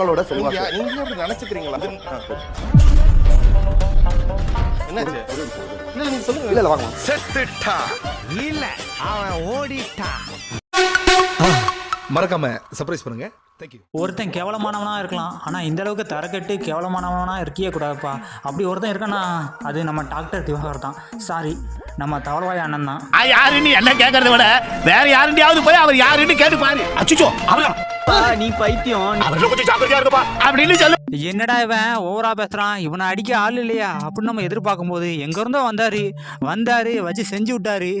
மக்களோட நீங்க செல்வாக்கு. நீங்களே அப்படி நினைச்சுக்கிறீங்களா. என்னாச்சு? இல்ல நீங்க சொல்லுங்க. இல்ல வாங்க செத்துட்டா. இல்ல அவன் ஓடிட்டா. மறக்காம சர்ப்ரைஸ் பண்ணுங்க. ஒருத்தன் கேவலமானவனா இருக்கலாம். ஆனால் இந்த அளவுக்கு தரக்கட்டு கேவலமானவனா இருக்கியே கூடாதுப்பா. அப்படி ஒருத்தன் இருக்கானா அது நம்ம டாக்டர் திவாகர் தான். சாரி நம்ம தவளவாய் அண்ணன் தான். யாருன்னு என்ன கேக்குறத விட வேற யாருண்டியாவது போய் அவர் யாருன்னு கேட்டு பாரு. அச்சுச்சோ அவர் நீ பைத்தியம் என்னடா இவன்? ஓவரா பேசுறான். இவனை அடிக்க ஆள் இல்லையா? அப்படின்னு நம்ம எதிர்பார்க்கும் போது எங்க இருந்தோ வந்தாரு. வந்தாரு வச்சு செஞ்சு விட்டாரு.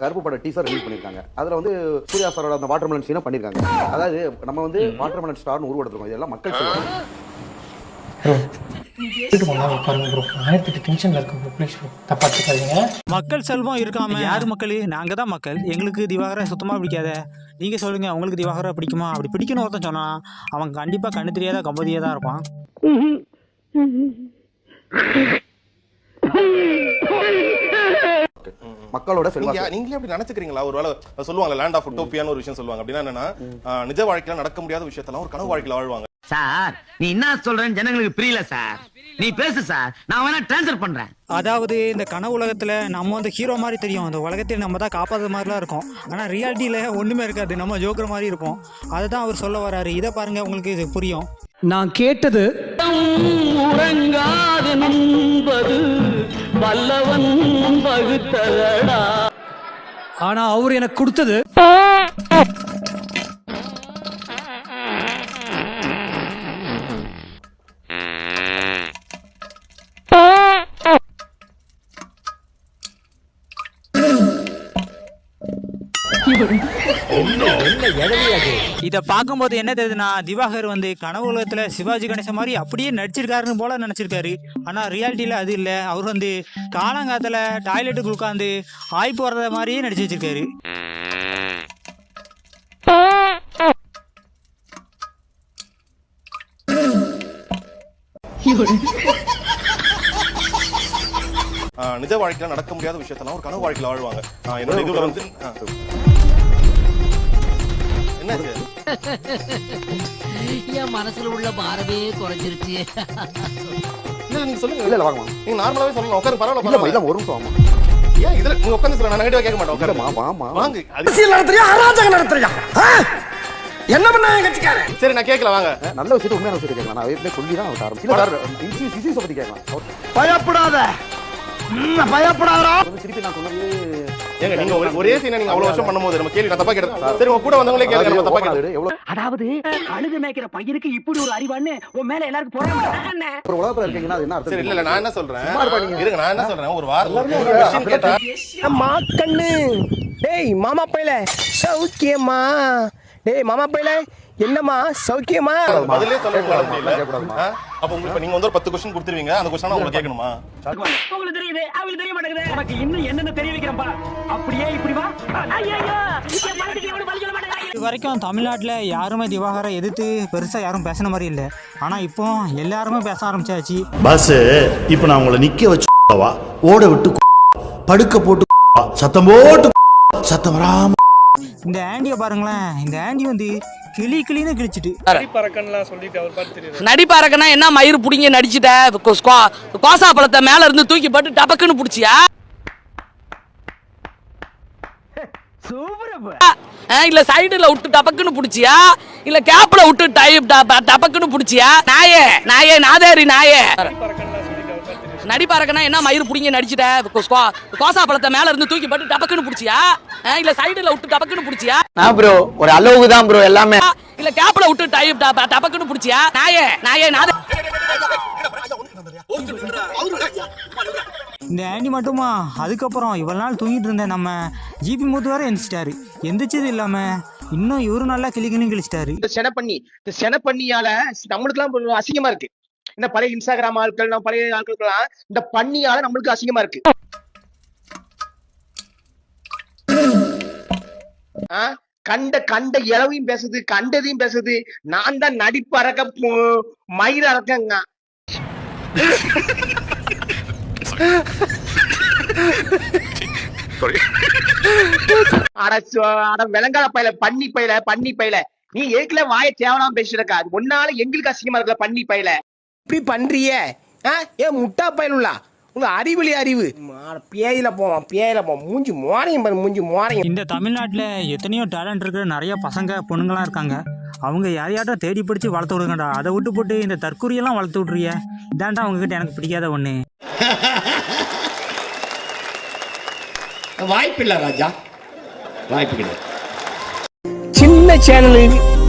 கருப்பு பட டீசர் ரிலீஸ் பண்ணிருக்காங்க. அதுல வந்து சூர்யா சாரோட அந்த வாட்டர் மெலன் சீனை பண்ணிருக்காங்க. அதாவது நம்ம வந்து வாட்டர் மெலன் ஸ்டார்னு உருவெடுத்துருக்கோம். இதெல்லாம் மக்கள் மக்கள் செல்வம் இருக்காம. யாரு மக்கள்? நாங்க தான் மக்கள். எங்களுக்கு திவாகரை சுத்தமா பிடிக்காத. நீங்க சொல்லுங்க உங்களுக்கு திவாகரை பிடிக்குமா? அப்படி பிடிக்கணும் ஒருத்தன் சொன்னா அவன் கண்டிப்பா கண்ணு தெரியாத கம்பதியா தான் இருப்பான். மக்களோட நீங்க செல்வாக்கு. நீங்களே அப்படி நினைச்சுக்கிறீங்களா? ஒருவேளை சொல்லுவாங்க லேண்ட் ஆஃப் டோப்பியான்னு ஒரு விஷயம் சொல்லுவாங்க. அப்படின்னா என்னன்னா நிஜ வாழ்க்கையில நடக்க முடியாத விஷயத்தெல்லாம் ஒரு கனவு வாழ்க்கையில வாழ்வாங்க. சார் நீ என்ன சொல்றேன்னு ஜனங்களுக்கு புரியல சார். நீ பேசு சார் நான் வேணா ட்ரான்ஸ்ஃபர் பண்றேன். அதாவது இந்த கனவு உலகத்துல நம்ம வந்து ஹீரோ மாதிரி தெரியும். அந்த உலகத்தில் நம்ம தான் காப்பாற்ற மாதிரிலாம் இருக்கும். ஆனா ரியாலிட்டியில ஒண்ணுமே இருக்காது. நம்ம ஜோக்கர் மாதிரி இருப்போம். அதுதான் அவர் சொல்ல வராரு இதை பாருங்க உங்களுக்கு இது புரியும். நான் கேட்டது உறங்காது நம்பது வல்லவன் வகுத்ததடா ஆனா அவர் எனக்கு கொடுத்தது இதை பார்க்கும்போது என்ன தெரியுதுன்னா திவாகர் வந்து கனவு உலகத்துல சிவாஜி கணேசன் மாதிரி அப்படியே நடிச்சிருக்காருன்னு போல நினைச்சிருக்காரு. ஆனா ரியாலிட்டியில அது இல்ல. அவர் வந்து காலங்காத்துல டாய்லெட்டுக்கு உட்காந்து ஆய்ப்பு வர்றத மாதிரியே நடிச்சு வச்சிருக்காரு. ஆ, நிஜ வாழ்க்கையில நடக்க முடியாத விஷயத்தெல்லாம் ஒரு கனவு வாழ்க்கையில வாழ்வாங்க என்னோட இதுல வந்து. என்னாச்சு என் மனசுல உள்ள பாரமே குறைஞ்சிருச்சு இல்ல நீங்க சொல்லுங்க இல்ல இல்ல வாங்க வாங்க. நீங்க நார்மலாவே சொல்லலாம் உட்காரு பரவாயில்ல இல்ல இல்ல ஒரு நிமிஷம் ஆமா ஏன் இதுல நீங்க உட்காந்து சொல்ல நான் நெகட்டிவா கேட்க மாட்டேன் உட்காருமா வாமா வாங்க அது அரசியல் நடத்துறியா அராஜகம் நடத்துறியா? என்ன பண்ண கட்சிக்காரன் சரி நான் கேட்கல வாங்க நல்ல விஷயத்தை உண்மையான விஷயத்தை கேட்கலாம் நான் ஏற்கனவே சொல்லி தான் அவர்கிட்ட ஆரம்பிச்சு இல்ல சார் இசி சிசி பத்தி கேட்கலாம் அவர் பயப்படாத திருப்பி ஏங்க நீங்க ஒரு- ஒரே சீனை நீங்க அவ்வளவு வருஷம் பண்ணும்போது நம்ம கேள்வி நான் தப்பா கேட்டேன். சரி. உங்க கூட வந்தவங்களே கேளுங்க நம்ம தப்பா கேட்டேன் எவ்வளவு அதாவது அழுது மேய்க்கிற பையனுக்கு இப்படி ஒரு அறிவான்னு உன் மேல எல்லாருக்கும் போறாங்க ஒரு உலகத்துல இருக்கீங்கன்னா அது என்ன சரி இல்ல அர்த்தம் இல்ல நான் என்ன சொல்றேன்? சும்மா இருப்பா நீங்க. இருங்க நான் என்ன சொல்றேன்? ஒரு வாரம் எல்லாருமே ஒரு விஷயம் கேட்டா மாக்கண்ணு டேய் மாமா பையல. சௌக்கியமா டேய் மாமா பையல. என்னம்மா சௌக்கியமா? பதிலே சொல்ல முடியல? அப்ப உங்களுக்கு நீங்க வந்து ஒரு பத்து கொஸ்டின் கொடுத்துருவீங்க. அந்த கொஸ்டின் உங்களுக்கு கேட்கணுமா? உங்களுக்கு தெரியுது அவங்களுக்கு தெரிய மாட்டேங்குது. உனக்கு இன்னும் என்னென்ன தெரிய வைக்கிறப்பா அப்படியே இப்படி வா. இது வரைக்கும் தமிழ்நாட்டில் யாருமே திவாகரை எதிர்த்து பெருசாக யாரும் பேசின மாதிரி இல்லை. ஆனால் இப்போ எல்லாருமே பேச ஆரம்பிச்சாச்சு. பஸ் இப்ப நான் உங்களை நிக்க வச்சு வா ஓட விட்டு படுக்க போட்டு சத்தம் போட்டு சத்தம் வராம இந்த ஆண்டியை பாருங்களேன். இந்த ஆண்டி வந்து கிளி கிளின்னு கிழிச்சிட்டு. நடிப்பாரக்கனா என்ன மயிறு புடிங்க நடிச்சுட்ட? கோசா பழத்தை மேல இருந்து தூக்கி போட்டு டபக்குன்னு புடிச்சியா? ஆ, இல்ல சைடுல விட்டு டபக்குன்னு புடிச்சியா? இல்ல கேப்ல விட்டு டைப் டபக்குன்னு புடிச்சியா? நாயே நாயே நாதேரி நாயே. நடிப்பாரக்கனா என்ன மயிறு புடிங்க நடிச்சுட்ட? கோசா பழத்தை மேல இருந்து தூக்கி போட்டு டபக்குன்னு புடிச்சியா? இல்ல சைடுல விட்டு டபக்குன்னு புடிச்சியா? நான் ப்ரோ ஒரு அளவுக்கு தான் ப்ரோ எல்லாமே. இல்ல கேப்ல விட்டு டைப் டபக்குன்னு புடிச்சியா? நாயே நாயே நாதே. இந்த ஆண்டி மட்டுமா? அதுக்கப்புறம் இவ்வளவு நாள் தூங்கிட்டு இருந்த நம்ம. ஜிபி மூத்து வேற எந்திரிச்சிட்டாரு. எந்திரிச்சது இல்லாம இன்னும் இவரு நல்லா கிளி கிளி கிழிச்சிட்டாரு. இந்த செனப்பண்ணி இந்த செனப்பண்ணியால நம்மளுக்கு எல்லாம் அசிங்கமா இருக்கு. இந்த பழைய இன்ஸ்டாகிராம் ஆட்கள் நம்ம பழைய ஆட்களுக்கெல்லாம் இந்த பண்ணியால நம்மளுக்கு அசிங்கமா இருக்கு? கண்ட கண்ட இளவையும் பேசுது கண்டதையும் பேசுது. நான் தான் நடிப்பு அறக்க மயிர் அறக்கங்க. விலங்கால பையில பண்ணி பையில பண்ணி பையில. நீ ஏற்கல வாய தேவலாம் பேசிருக்க அது ஒன்னால எங்களுக்கு அசிங்கமா இருக்கல பண்ணி பையில. இப்படி பண்றிய? ஏன் முட்டா பயனுள்ளா உங்க அறிவிலி அறிவு. பேயில போவான் பேயில போவான் மூஞ்சி மோரையும் பாரு மூஞ்சி மோரையும். இந்த தமிழ்நாட்டில் எத்தனையோ டேலண்ட் இருக்கிற நிறைய பசங்க பொண்ணுங்களாம் இருக்காங்க. அவங்க யாரையாட்டும் தேடி பிடிச்சி வளர்த்து விடுங்கடா. அதை விட்டு போட்டு இந்த தற்கொலையெல்லாம் வளர்த்து விட்றிய இதான்டா அவங்ககிட்ட எனக்கு பிடிக்காத ஒன்று வாய்ப்பில்லை ராஜா. வாய்ப்பு கிடையாது. சின்ன சேனல்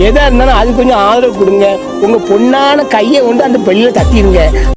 எதா இருந்தாலும் அது கொஞ்சம் ஆதரவு கொடுங்க. உங்க பொண்ணான கையை கொண்டு அந்த பெல்லில தட்டிடுங்க